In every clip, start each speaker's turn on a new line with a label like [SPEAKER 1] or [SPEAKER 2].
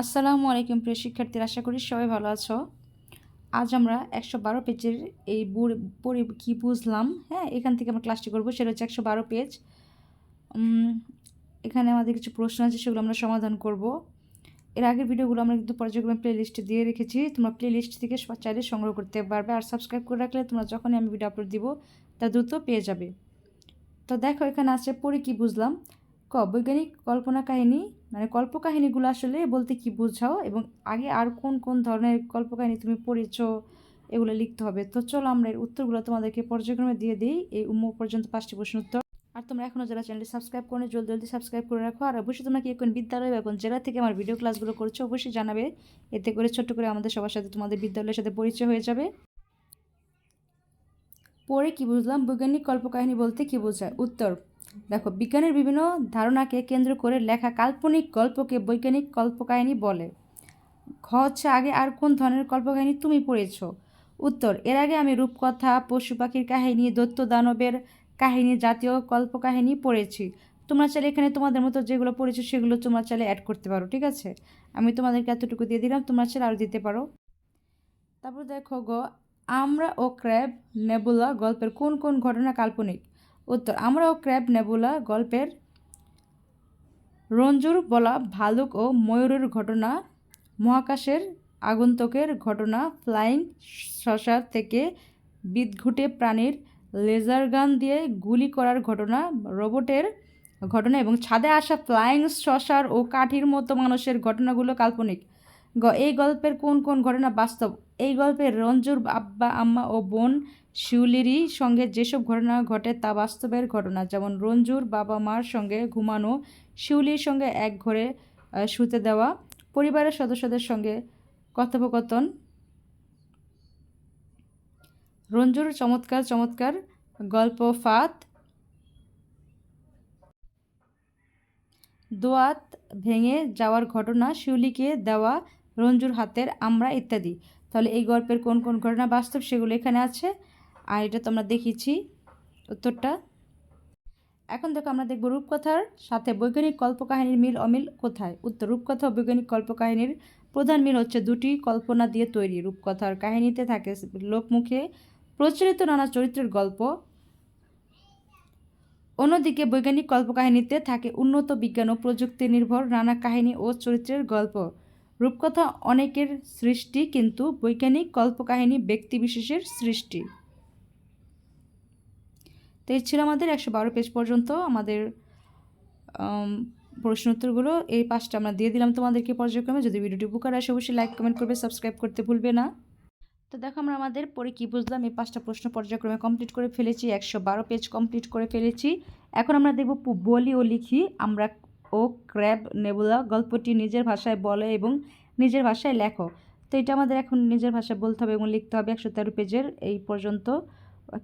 [SPEAKER 1] আসসালামু আলাইকুম, প্রিয় শিক্ষার্থীরা, আশা করি সবাই ভালো আছো। আজ আমরা একশো বারো পেজের এই পড়ে কী বুঝলাম? হ্যাঁ এখান থেকে আমরা ক্লাসটি করব, সেটা হচ্ছে একশো বারো পেজ এখানে আমাদের কিছু প্রশ্ন আছে, সেগুলো আমরা সমাধান করব। এর আগের ভিডিওগুলো আমরা কিন্তু পর্যায়ক্রমে প্লে লিস্টে দিয়ে রেখেছি, তোমরা প্লে লিস্ট থেকে চাইলে সংগ্রহ করতে পারবে। আর সাবস্ক্রাইব করে রাখলে তোমরা যখনই আমি ভিডিও আপলোড দিব, তা দ্রুত পেয়ে যাবে। তো দেখো, এখানে আছে পড়ে কি বুঝলাম? ক, বৈজ্ঞানিক কল্পনা কাহিনী মানে কল্পকাহিনীগুলো আসলে বলতে কি বোঝাও এবং আগে আর কোন কোন ধরনের কল্পকাহিনী তুমি পড়েছো, এগুলো লিখতে হবে। তো চলো আমরা এর উত্তরগুলো তোমাদেরকে পর্যায়ক্রমে দিয়ে দিই। এই উম পর্যন্ত পাঁচটি প্রশ্ন উত্তর। আর তোমরা এখনও যারা চ্যানেলটি সাবস্ক্রাইব করে জলদি জলদি সাবস্ক্রাইব করে রাখো। আর অবশ্যই তোমরা কি এখন বিদ্যালয় বা কোন জেলা থেকে আমার ভিডিও ক্লাসগুলো করছ, অবশ্যই জানাবে। এতে করে ছোট্ট করে আমাদের সবার সাথে তোমাদের বিদ্যালয়ের সাথে পরিচয় হয়ে যাবে। পরে কি বুঝলাম? বৈজ্ঞানিক কল্পকাহিনী বলতে কি বোঝায়? উত্তর দেখো, বিজ্ঞানের বিভিন্ন ধারণাকে কেন্দ্র করে লেখা কাল্পনিক গল্পকে বৈজ্ঞানিক কল্পকাহিনী বলে। খ হচ্ছে আগে আর কোন ধরনের কল্পকাহিনী তুমি পড়েছ? উত্তর, এর আগে আমি রূপকথা, পশু পাখির কাহিনী, দৈত্য দানবের কাহিনী জাতীয় কল্পকাহিনী পড়েছি। তোমরা চাইলে এখানে তোমাদের মতো যেগুলো পড়েছো সেগুলো তোমরা চাইলে অ্যাড করতে পারো, ঠিক আছে? আমি তোমাদেরকে এতটুকু দিয়ে দিলাম, তোমরা চাইলে আরও দিতে পারো। তারপর দেখো গো, আমরা ও ক্র্যাব নেবুলা গল্পের কোন কোন ঘটনা কাল্পনিক? উত্তর, আমরাও ক্র্যাব নেবুলা গল্পের রঞ্জুর বলা ভালুক ও ময়ূরের ঘটনা, মহাকাশের আগন্তুকের ঘটনা, ফ্লাইং শশার থেকে বিদঘুটে প্রাণীর লেজার গান দিয়ে গুলি করার ঘটনা, রোবটের ঘটনা এবং ছাদে আসা ফ্লাইং শশার ও কাঠির মতো মানুষের ঘটনাগুলো কাল্পনিক। এই গল্পের কোন কোন ঘটনা বাস্তব? এই গল্পে রঞ্জুর আব্বা, আম্মা ও বোন শিউলিরই সঙ্গে যেসব ঘটনা ঘটে তা বাস্তবের ঘটনা। যেমন রঞ্জুর বাবা মার সঙ্গে ঘুমানো, শিউলির সঙ্গে এক ঘরে শুতে দেওয়া, পরিবারের সদস্যদের সঙ্গে কথোপকথন। রঞ্জুর চমৎকার চমৎকার গল্প ফাত দোয়াত ভেঙে যাওয়ার ঘটনা শিউলিকে দেওয়া রঞ্জুর হাতের আমরা ইত্যাদি। তাহলে এই গল্পের কোন কোন ঘটনা বাস্তব সেগুলো এখানে আছে। আর এটা তো আমরা দেখিয়েছি উত্তরটা। এখন দেখো আমরা দেখব রূপকথার সাথে বৈজ্ঞানিক কল্পকাহিনীর মিল অমিল কোথায়? উত্তর, রূপকথা ও বৈজ্ঞানিক কল্পকাহিনীর প্রধান মিল হচ্ছে দুটি কল্পনা দিয়ে তৈরি। রূপকথার কাহিনীতে থাকে লোকমুখে প্রচলিত নানা চরিত্রের গল্প। অন্যদিকে বৈজ্ঞানিক কল্পকাহিনীতে থাকে উন্নত বিজ্ঞান ও প্রযুক্তি নির্ভর নানা কাহিনী ও চরিত্রের গল্প। রূপকথা অনেকের সৃষ্টি, কিন্তু বৈজ্ঞানিক কল্পকাহিনী ব্যক্তিবিশেষের সৃষ্টি। তো এই ছিল আমাদের একশো বারো পেজ পর্যন্ত। আমাদের প্রশ্ন উত্তরগুলো এই পাঁচটা আমরা দিয়ে দিলাম তোমাদেরকে পর্যায়ক্রমে। যদি ভিডিওটি উপকার আসে, অবশ্যই লাইক, কমেন্ট করবে, সাবস্ক্রাইব করতে ভুলবে না। তো দেখো আমরা আমাদের পরে কী বুঝলাম, এই পাঁচটা প্রশ্ন পর্যায়ক্রমে কমপ্লিট করে ফেলেছি, একশো বারো পেজ কমপ্লিট করে ফেলেছি। এখন আমরা দেখব বলি ও লিখি, আমরা ও ক্র্যাব নেবুলা গল্পটি নিজের ভাষায় বলে এবং নিজের ভাষায় লেখো। তো এটা আমাদের এখন নিজের ভাষায় বলতে হবে এবং লিখতে হবে একশো তেরো পেজের। এই পর্যন্ত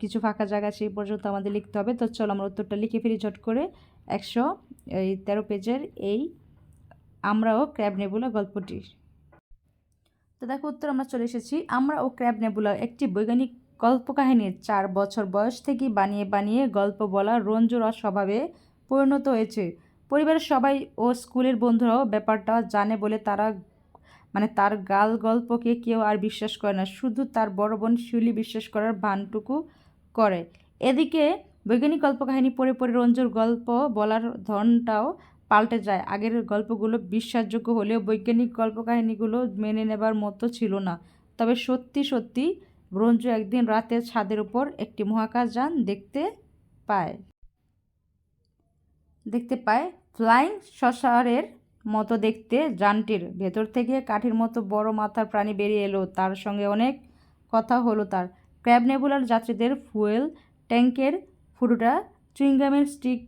[SPEAKER 1] কিছু ফাঁকা জায়গা সেই পর্যন্ত আমাদের লিখতে হবে। তো চলো আমরা উত্তরটা লিখে ফিরি ঝট করে। একশো, এই তেরো পেজের এই আমরাও ক্র্যাব নেবুলা গল্পটি তো দেখো উত্তর আমরা চলে এসেছি। আমরা ও ক্র্যাব নেবুলা একটি বৈজ্ঞানিক কল্পকাহিনী চার বছর বয়স থেকেই বানিয়ে বানিয়ে গল্প বলা রঞ্জুর স্বভাবে পরিণত হয়েছে। পরিবারের সবাই ও স্কুলের বন্ধুরাও ব্যাপারটা জানে বলে তারা মানে তার গাল গল্পকে কেউ আর বিশ্বাস করে না। শুধু তার বড় বোন শিউলি বিশ্বাস করার ভানটুকু করে। এদিকে বৈজ্ঞানিক কল্পকাহিনী পড়ে পড়ে রঞ্জুর গল্প বলার ধরনটাও পাল্টে যায়। আগের গল্পগুলো বিশ্বাসযোগ্য হলেও বৈজ্ঞানিক গল্পকাহিনীগুলো মেনে নেবার মতো ছিল না। তবে সত্যি সত্যি রঞ্জু একদিন রাতে ছাদের উপর একটি মহাকাশ যান দেখতে পায়। দেখতে পায়। ফ্লাইং শসারের মতো দেখতে যানটির ভেতর থেকে কাঠির মতো বড় মাথার প্রাণী বেরিয়ে এলো। তার সঙ্গে অনেক কথা হলো তার। ক্র্যাব নেবুলার যাত্রীদের ফুয়েল ট্যাঙ্কের ফুটোটা চুইংগামের স্টিক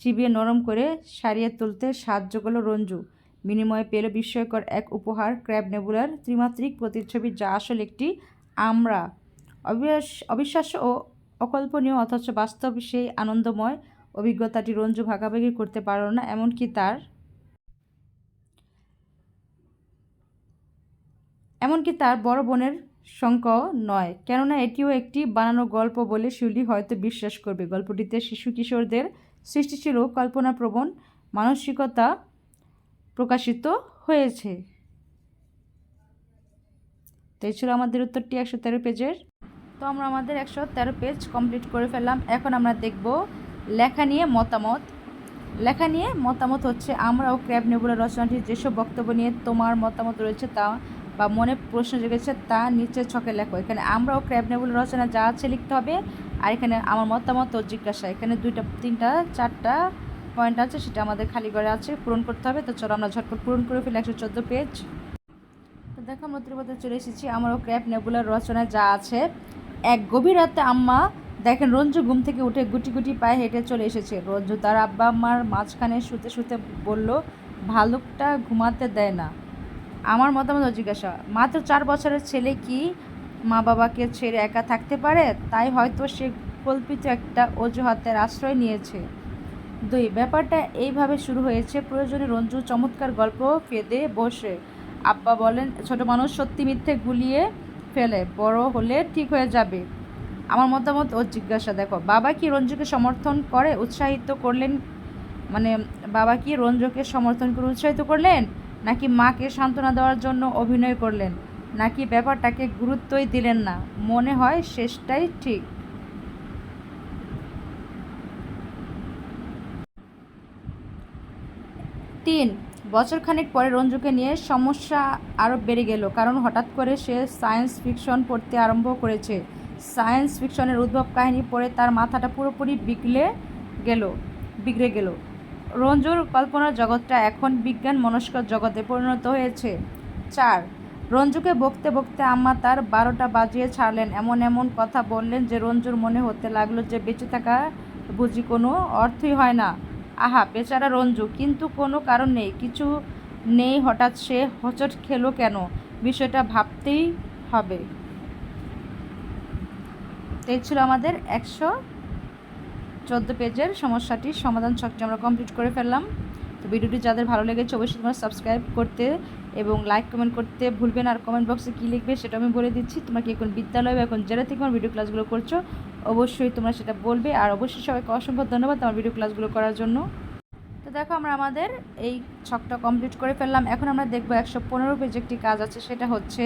[SPEAKER 1] চিবিয়ে নরম করে সারিয়ে তুলতে সাহায্য করল রঞ্জু। বিনিময়ে পেল বিস্ময়কর এক উপহার ক্র্যাব নেবুলার ত্রিমাত্রিক প্রতিচ্ছবি যা আসলে একটি আমরা। অবিশ্বাস অবিশ্বাস্য ও অকল্পনীয় অথচ বাস্তব সেই আনন্দময় অভিজ্ঞতাটি রঞ্জু ভাগাভাগি করতে পারল না, এমনকি তার এমনকি তার বড় বোনের শঙ্কাও নয়। কেননা এটিও একটি বানানো গল্প বলে শিউলি হয়তো বিশ্বাস করবে। গল্পটিতে শিশু কিশোরদের সৃষ্টি ছিল কল্পনাপ্রবণ, মানসিকতা প্রকাশিত হয়েছে। তো এই ছিল আমাদের উত্তরটি একশো তেরো পেজের। তো আমরা আমাদের একশো তেরো পেজ কমপ্লিট করে ফেললাম। এখন আমরা দেখব লেখা নিয়ে মতামত। লেখা নিয়ে মতামত হচ্ছে, আমরা ও ক্র্যাব নেবুলা রচনাটি যেসব বক্তব্য নিয়ে তোমার মতামত রয়েছে তা বা মনে প্রশ্ন জেগেছে তা নিচের ছকে লেখো। এখানে আমরা ও ক্র্যাব নেবুলা রচনা যা আছে লিখতে হবে, আর এখানে আমার মতামত ও জিজ্ঞাসা। এখানে দুইটা, তিনটা, চারটা পয়েন্ট আছে, সেটা আমাদের খালি করে আছে, পূরণ করতে হবে। তো চলো আমরা ঝটপট পূরণ করে ফেলি একশো চোদ্দ পেজ তো দেখো আমরা ত্রিপদে চলে এসেছি আমারও ক্র্যাপ নেবুলার রচনায় যা আছে। এক গভীর রাতে আম্মা দেখেন, রঞ্জু ঘুম থেকে উঠে গুটি গুটি পায়ে হেঁটে চলে এসেছে। রঞ্জু তার আব্বা আম্মার মাঝখানে শুতে শুতে বলল, ভালুকটা ঘুমাতে দেয় না। আমার মতামত জিজ্ঞাসা, মাত্র চার বছরের ছেলে কি মা বাবাকে ছেড়ে একা থাকতে পারে? তাই হয়তো সে কল্পিত একটা অজুহাতের আশ্রয় নিয়েছে। দুই, ব্যাপারটা এইভাবে শুরু হয়েছে, প্রয়োজনে রঞ্জু চমৎকার গল্প ফেদে বসে। আব্বা বলেন, ছোট মানুষ সত্যি মিথ্যে গুলিয়ে ফেলে, বড় হলে ঠিক হয়ে যাবে। আমার মতামত ও জিজ্ঞাসা, দেখো, বাবা কি রঞ্জুকে সমর্থন করে, উৎসাহিত করলেন? মানে বাবা কি রঞ্জুকে সমর্থন করে, উৎসাহিত করলেন? নাকি মাকে সান্ত্বনা দেওয়ার জন্য অভিনয় করলেন? নাকি ব্যাপারটাকে গুরুত্বই দিলেন না? মনে হয় শেষটাই ঠিক। তিন, বছরখানেক পরে রঞ্জুকে নিয়ে সমস্যা আরও বেড়ে গেল, কারণ হঠাৎ করে সে সায়েন্স ফিকশন পড়তে আরম্ভ করেছে। সায়েন্স ফিকশনের উদ্ভব কাহিনী পড়ে তার মাথাটা পুরোপুরি বিগলে গেল, বিগড়ে গেল। রঞ্জুর কল্পনার জগৎটা এখন বিজ্ঞান মনস্কর জগতে পরিণত হয়েছে। চার, রঞ্জুকে বকতে বকতে আম্মা তার বারোটা বাজিয়ে ছাড়লেন। এমন এমন কথা বললেন যে রঞ্জুর মনে হতে লাগল যে বেঁচে থাকা বুঝি কোনো অর্থই হয় না। আহা, বেচারা রঞ্জু, কিন্তু কোনো কারণ নেই। কিছু নেই হঠাৎ সে হোঁচট খেলো কেন? বিষয়টা ভাবতেই হবে। তো এই ছিল আমাদের একশো চোদ্দ পেজের সমস্যাটির সমাধান ছকটি আমরা কমপ্লিট করে ফেললাম। তো ভিডিওটি যাদের ভালো লেগেছে, অবশ্যই তোমরা সাবস্ক্রাইব করতে এবং লাইক কমেন্ট করতে ভুলবেন আর কমেন্ট বক্সে কী লিখবে সেটা আমি বলে দিচ্ছি। তোমরা কি এখন বিদ্যালয় বা এখন জেলা থেকে আমার ভিডিও ক্লাসগুলো করছ, অবশ্যই তোমরা সেটা বলবে। আর অবশ্যই সবাইকে অসংখ্য ধন্যবাদ আমার ভিডিও ক্লাসগুলো করার জন্য। তো দেখো আমরা আমাদের এই ছকটা কমপ্লিট করে ফেললাম। এখন আমরা দেখব একশো পনেরো পেজ একটি কাজ আছে, সেটা হচ্ছে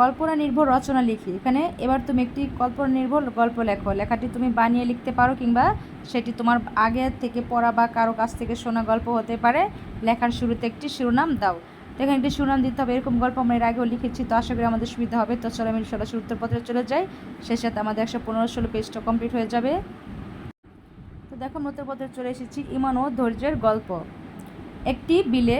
[SPEAKER 1] কল্পনা নির্ভর রচনা লিখি। এখানে এবার তুমি একটি কল্পনা নির্ভর গল্প লেখো। লেখাটি তুমি বানিয়ে লিখতে পারো কিংবা সেটি তোমার আগে থেকে পড়া বা কারও কাছ থেকে শোনা গল্প হতে পারে। লেখার শুরুতে একটি শিরোনাম দাও। তো এখানে একটি শিরোনাম দিতে হবে। এরকম গল্প আমরা এর আগেও লিখেছি, তো আশা করি আমাদের সুবিধা হবে। তো চলো আমি সরাসরি উত্তরপত্রে চলে যাই। সেই সাথে আমাদের একশো পনেরো ষোলো পেজটা কমপ্লিট হয়ে যাবে। তো দেখো উত্তরপত্রে চলে এসেছি। ইমান ও ধৈর্যের গল্প। একটি বিলে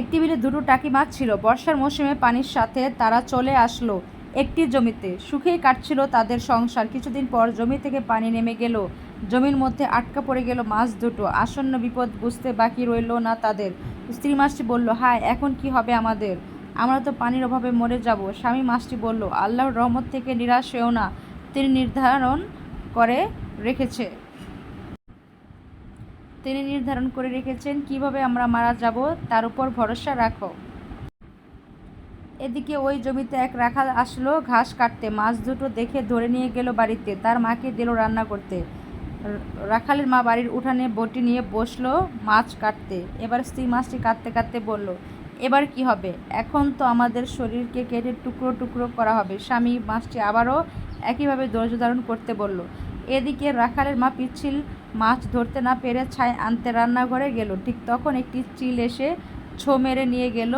[SPEAKER 1] একটি বিলে দুটো টাকি মাছ ছিল। বর্ষার মৌসুমে পানির সাথে তারা চলে আসলো একটি জমিতে। সুখেই কাটছিল তাদের সংসার। কিছুদিন পর জমি থেকে পানি নেমে গেল। জমির মধ্যে আটকা পড়ে গেল মাছ দুটো। আসন্ন বিপদ বুঝতে বাকি রইল না তাদের। স্ত্রী মাছটি বলল, হায়, এখন কি হবে আমাদের? আমরা তো পানির অভাবে মরে যাব। স্বামী মাছটি বলল, আল্লাহর রহমত থেকে নিরাশ হয়েও না। তিনি নির্ধারণ করে রেখেছে। তিনি নির্ধারণ করে রেখেছেন, কীভাবে আমরা মারা যাব তার উপর ভরসা রাখো। এদিকে ওই জমিতে এক রাখাল আসলো ঘাস কাটতে। মাছ দুটো দেখে ধরে নিয়ে গেল বাড়িতে। তার মাকে দিল রান্না করতে। রাখালের মা বাড়ির উঠানে বটি নিয়ে বসল মাছ কাটতে। এবার স্ত্রী মাছটি কাটতে কাটতে বলল, এবার কি হবে? এখন তো আমাদের শরীরকে কেটে টুকরো টুকরো করা হবে। স্বামী মাছটি আবারও একইভাবে ধৈর্য ধারণ করতে বলল। এদিকে রাখালের মা পিচ্ছিল মাছ ধরতে না পেরে ছাই আনতে রান্নাঘরে গেল। ঠিক তখন একটি চিল এসে ছো মেরে নিয়ে গেল।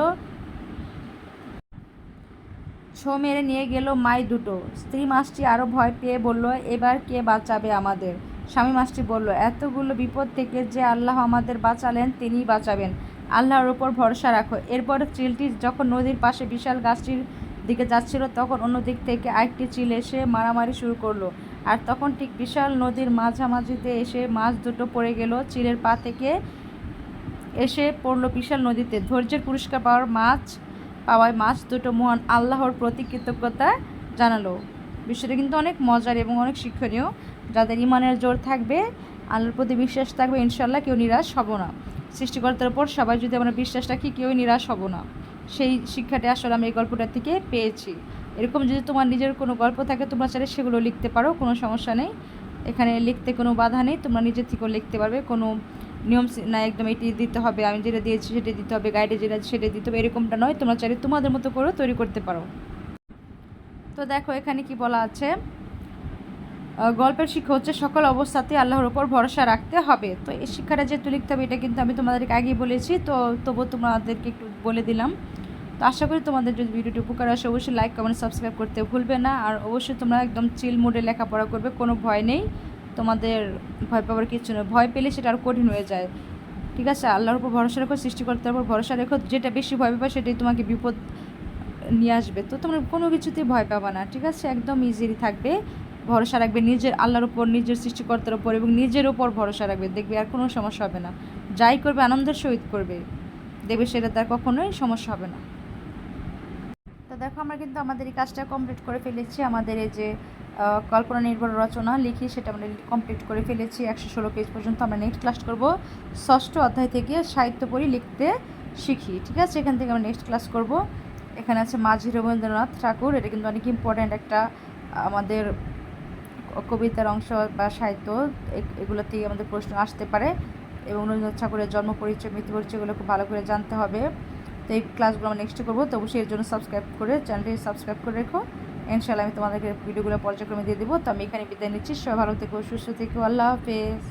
[SPEAKER 1] ছো মেরে নিয়ে গেল মাই দুটো। স্ত্রী মাছটি আরও ভয় পেয়ে বলল, এবার কে বাঁচাবে আমাদের? স্বামী মাছটি বলল, এতগুলো বিপদ থেকে যে আল্লাহ আমাদের বাঁচালেন, তিনিই বাঁচাবেন। আল্লাহর ওপর ভরসা রাখো। এরপর চিলটি যখন নদীর পাশে বিশাল গাছটির দিকে যাচ্ছিল, তখন অন্য দিক থেকে আরেকটি চিল এসে মারামারি শুরু করল। আর তখন ঠিক বিশাল নদীর মাঝামাঝিতে এসে মাছ দুটো পড়ে গেল, চিলের পা থেকে এসে পড়ল বিশাল নদীতে। ধৈর্যের পুরস্কার পাওয়ার মাছ, পাওয়ায় মাছ দুটো মহান আল্লাহর প্রতি কৃতজ্ঞতা জানালো। বিষয়টা কিন্তু অনেক মজার এবং অনেক শিক্ষণীয়। যাদের ইমানের জোর থাকবে, আল্লাহর প্রতি বিশ্বাস থাকবে ইনশাল্লাহ কেউ নিরাশ হব না। সৃষ্টিকর্তার উপর সবাই যদি আমরা বিশ্বাস রাখি, কেউই নিরাশ হব না। সেই শিক্ষাটি আসলে আমি এই গল্পটা থেকে পেয়েছি। এরকম যদি তোমার নিজের কোনো গল্প থাকে, তোমরা চাইলে সেগুলো লিখতে পারো, কোনো সমস্যা নেই। এখানে লিখতে কোনো বাধা নেই, তোমরা নিজের থেকেও লিখতে পারবে। কোনো নিয়ম না, একদম এটি দিতে হবে, আমি যেটা দিয়েছি সেটা দিতে হবে, গাইডে যেটা সেটা দিতে হবে, এরকমটা নয়। তোমরা চাইলে তোমাদের মতো করে তৈরি করতে পারো। তো দেখো, এখানে কি বলা আছে? গল্পের শিক্ষা হচ্ছে সকল অবস্থাতে আল্লাহর উপর ভরসা রাখতে হবে। তো এই শিক্ষাটা যেহেতু লিখতে হবে, এটা কিন্তু আমি তোমাদেরকে আগেই বলেছি। তো তবু তোমাদেরকে একটু বলে দিলাম। তো আশা করি তোমাদের যদি ভিডিওটি উপকার আসে, অবশ্যই লাইক কমেন্ট সাবস্ক্রাইব করতে ভুলবে না। আর অবশ্যই তোমরা একদম চিল মোডে লেখাপড়া করবে, কোনো ভয় নেই। তোমাদের ভয় পাওয়ার কিছু নয় ভয় পেলে সেটা আর কঠিন হয়ে যায়। ঠিক আছে? আল্লাহর উপর ভরসা রেখো সৃষ্টিকর্তার উপর ভরসা রেখো। যেটা বেশি ভয় পাবে সেটাই তোমাকে বিপদ নিয়ে আসবে। তো তোমরা কোনো কিছুতেই ভয় পাবা না, ঠিক আছে? একদম ইজিলি থাকবে। ভরসা রাখবে নিজের আল্লাহর উপর, নিজের সৃষ্টিকর্তার উপর এবং নিজের উপর ভরসা রাখবে। দেখবে আর কোনো সমস্যা হবে না। যাই করবে, আনন্দের সহিত করবে। দেখবে সেটা তার কখনোই সমস্যা হবে না। তো দেখো, আমরা কিন্তু আমাদের এই কাজটা কমপ্লিট করে ফেলেছি। আমাদের এই যে কল্পনা নির্ভর রচনা লিখি সেটা আমরা কমপ্লিট করে ফেলেছি। একশো ষোলো পেজ পর্যন্ত আমরা নেক্সট ক্লাস করব। ষষ্ঠ অধ্যায় থেকে সাহিত্য পড়ি, লিখতে শিখি, ঠিক আছে? এখান থেকে আমরা নেক্সট ক্লাস করব। এখানে আছে মাঝি রবীন্দ্রনাথ ঠাকুর। এটা কিন্তু অনেক ইম্পর্ট্যান্ট একটা, আমাদের কবিতার অংশ বা সাহিত্য। এগুলো থেকে আমাদের প্রশ্ন আসতে পারে। এবং রবীন্দ্রনাথ ঠাকুরের জন্ম পরিচয়, মৃত্যু পরিচয়গুলো খুব ভালো করে জানতে হবে। তো এই ক্লাসগুলো আমরা নেক্সটে করব। তো অবশ্যই এর জন্য সাবস্ক্রাইব করে চ্যানেলটি সাবস্ক্রাইব করে রেখো। ইনশাল্লাহ আমি তোমাদেরকে ভিডিওগুলো পর্যায়ক্রমে দিয়ে দেবো। তো আমি এখানে বিদায় নিচ্ছি। সবাই ভালো থেকো, সুস্থ থেকো। আল্লাহ হাফেজ।